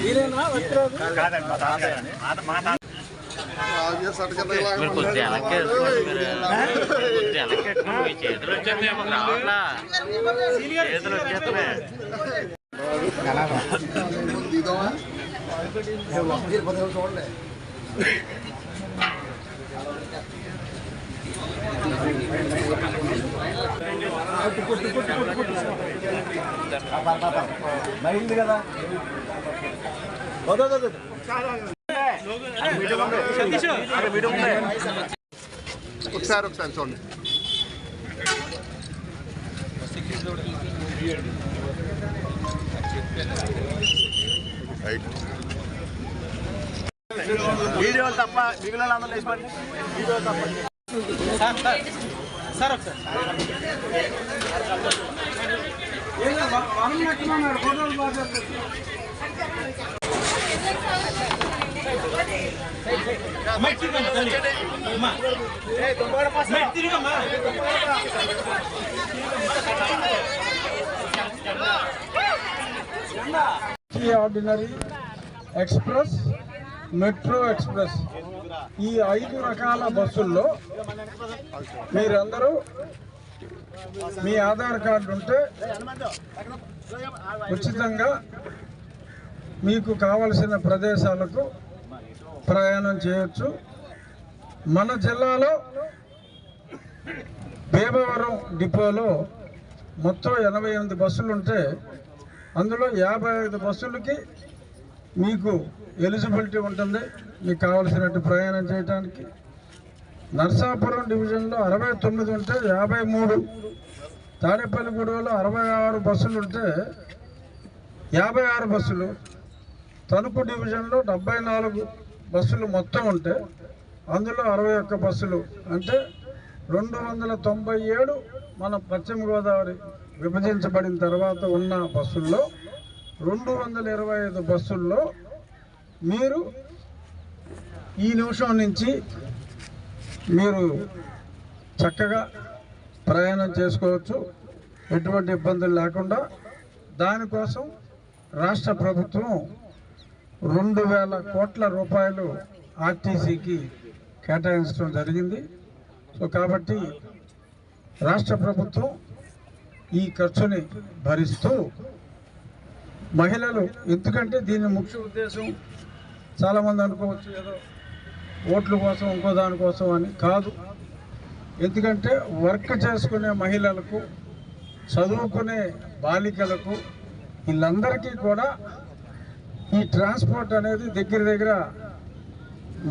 మీరు కొద్దిగా కొద్దిగా వెనక్కి రావట్లా చేతులు వచ్చేస్తున్నాయి మైంది కదా? ఒకసారి ఒకసారి చూడండి. రైట్ వీడియోలు తప్ప మిగిలిన అందరూ వేసుకోండి వీడియోలు తప్ప. Ordinary express metro express. ఈ ఐదు రకాల బస్సుల్లో మీరందరూ మీ ఆధార్ కార్డు ఉంటే ఉచితంగా మీకు కావలసిన ప్రదేశాలకు ప్రయాణం చేయొచ్చు. మన జిల్లాలో భీమవరం డిపోలో మొత్తం ఎనభై ఎనిమిది బస్సులు ఉంటే అందులో యాభై ఐదు బస్సులకి మీకు ఎలిజిబిలిటీ ఉంటుంది. మీకు కావలసినట్టు ప్రయాణం చేయడానికి నర్సాపురం డివిజన్లో అరవై తొమ్మిది ఉంటే యాభై మూడు. తాడేపల్లిగూడలో అరవై ఆరు బస్సులు ఉంటే యాభై ఆరు బస్సులు. తణుకు డివిజన్లో డెబ్బై నాలుగు బస్సులు మొత్తం ఉంటే అందులో అరవై ఒక్క బస్సులు. అంటే రెండు వందల తొంభై ఏడు మన పశ్చిమ గోదావరి విభజించబడిన తర్వాత ఉన్న బస్సుల్లో రెండు వందల ఇరవై ఐదు బస్సుల్లో మీరు ఈ నిమిషం నుంచి మీరు చక్కగా ప్రయాణం చేసుకోవచ్చు. ఎటువంటి ఇబ్బందులు లేకుండా దానికోసం రాష్ట్ర ప్రభుత్వం రెండు వేల కోట్ల రూపాయలు ఆర్టీసీకి కేటాయించడం జరిగింది. సో కాబట్టి రాష్ట్ర ప్రభుత్వం ఈ ఖర్చుని భరిస్తూ మహిళలు ఎందుకంటే దీని ముఖ్య ఉద్దేశం చాలామంది అనుకోవచ్చు ఏదో ఓట్ల కోసం ఇంకో దానికోసం అని కాదు. ఎందుకంటే వర్క్ చేసుకునే మహిళలకు చదువుకునే బాలికలకు వీళ్ళందరికీ కూడా ఈ ట్రాన్స్పోర్ట్ అనేది దగ్గర దగ్గర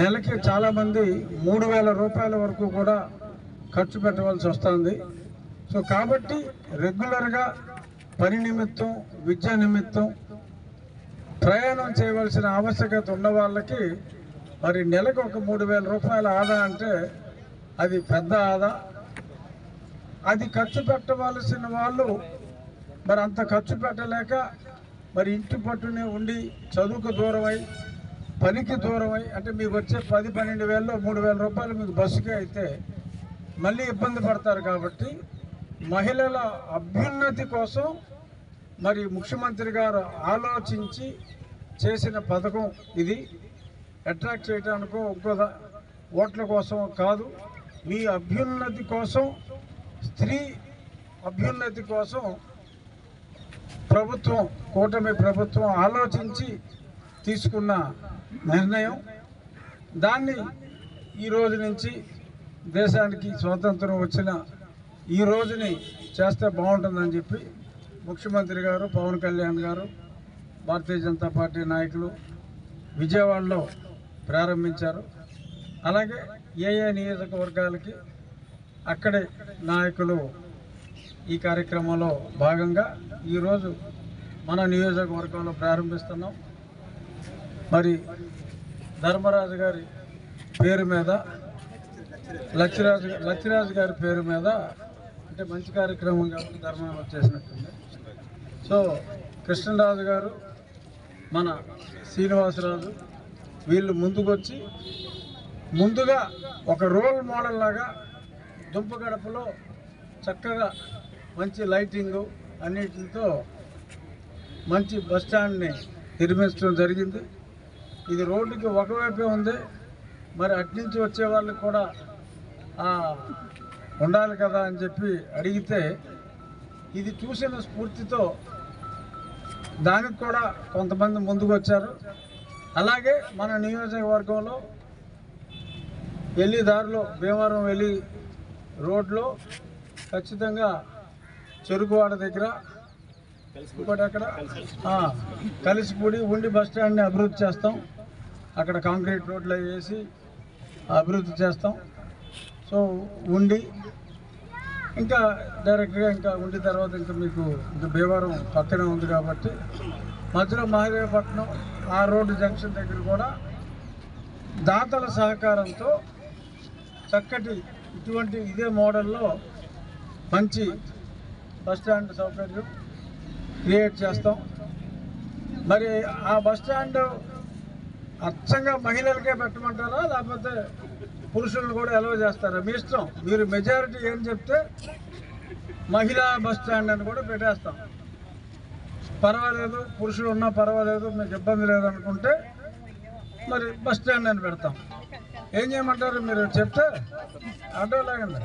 నెలకి చాలామంది మూడు వేల రూపాయల వరకు కూడా ఖర్చు పెట్టవలసి వస్తుంది. సో కాబట్టి రెగ్యులర్గా పని నిమిత్తం విద్య నిమిత్తం ప్రయాణం చేయవలసిన ఆవశ్యకత ఉన్న వాళ్ళకి మరి నెలకు ఒక మూడు వేల రూపాయల ఆదా అంటే అది పెద్ద ఆదా. అది ఖర్చు పెట్టవలసిన వాళ్ళు మరి అంత ఖర్చు పెట్టలేక మరి ఇంటి పట్టునే ఉండి చదువుకు దూరమై పనికి దూరమై అంటే మీకు వచ్చే పది పన్నెండు వేలలో మూడు వేల రూపాయలు మీకు బస్సుకే అయితే మళ్ళీ ఇబ్బంది పడతారు కాబట్టి మహిళల అభ్యున్నతి కోసం మరి ముఖ్యమంత్రి గారు ఆలోచించి చేసిన పథకం ఇది. అట్రాక్ట్ చేయడానికో ఇంకో ఓట్ల కోసం కాదు. మీ అభ్యున్నతి కోసం స్త్రీ అభ్యున్నతి కోసం ప్రభుత్వం కూటమి ప్రభుత్వం ఆలోచించి తీసుకున్న నిర్ణయం. దాన్ని ఈ రోజు నుంచి దేశానికి స్వాతంత్రం వచ్చిన ఈ రోజుని చేస్తే బాగుంటుందని చెప్పి ముఖ్యమంత్రి గారు పవన్ కళ్యాణ్ గారు భారతీయ జనతా పార్టీ నాయకులు విజయవాడలో ప్రారంభించారు. అలాగే ఏ ఏ నియోజకవర్గాలకి అక్కడే నాయకులు ఈ కార్యక్రమంలో భాగంగా ఈరోజు మన నియోజకవర్గంలో ప్రారంభిస్తున్నాం. మరి ధర్మరాజు గారి పేరు మీద లక్ష్మీరాజు లక్ష్మీరాజు గారి పేరు మీద అంటే మంచి కార్యక్రమం కాబట్టి ధర్మం వచ్చేసినట్టుంది సో కృష్ణరాజు గారు మన శ్రీనివాసరాజు వీళ్ళు ముందుకొచ్చి ముందుగా ఒక రోల్ మోడల్ లాగా దుంప గడపలో చక్కగా మంచి లైటింగు అన్నిటితో మంచి బస్ స్టాండ్ని నిర్మించడం జరిగింది. ఇది రోడ్డుకి ఒకవైపే ఉంది. మరి అట్నుంచి వచ్చే వాళ్ళకి కూడా ఉండాలి కదా అని చెప్పి అడిగితే ఇది చూసిన స్ఫూర్తితో దానికి కూడా కొంతమంది ముందుకు వచ్చారు అలాగే మన నియోజకవర్గంలో వెళ్ళి దారిలో భీమవరం వెళ్ళి రోడ్లో ఖచ్చితంగా చెరుకువాడ దగ్గర ఇంకోటి అక్కడ? కలిసిపూడి ఉండి బస్ స్టాండ్ని అభివృద్ధి చేస్తాం. అక్కడ కాంక్రీట్ రోడ్లు వేసి అభివృద్ధి చేస్తాం. సో ఉండి ఇంకా డైరెక్ట్గా ఇంకా ఉండి తర్వాత ఇంకా మీకు ఇంకా భీమవరం పక్కనే ఉంది కాబట్టి మధ్యలో మహదేవపట్నం ఆ రోడ్డు జంక్షన్ దగ్గర కూడా దాతల సహకారంతో చక్కటి ఇటువంటి ఇదే మోడల్లో మంచి బస్ స్టాండ్ సౌకర్యం క్రియేట్ చేస్తాం. మరి ఆ బస్ స్టాండ్ అచ్చంగా మహిళలకే పెట్టమంటారా? లేకపోతే పురుషులను కూడా ఎలవ చేస్తారా? మీ ఇష్టం. మీరు మెజారిటీ ఏం చెప్తే మహిళా బస్ స్టాండ్ అని కూడా పెట్టేస్తాం. పర్వాలేదు పురుషులు ఉన్నా పర్వాలేదు మీకు ఇబ్బంది లేదనుకుంటే మరి బస్ స్టాండ్ అని పెడతాం. ఏం చేయమంటారు మీరు చెప్తే ఆటో లాగండి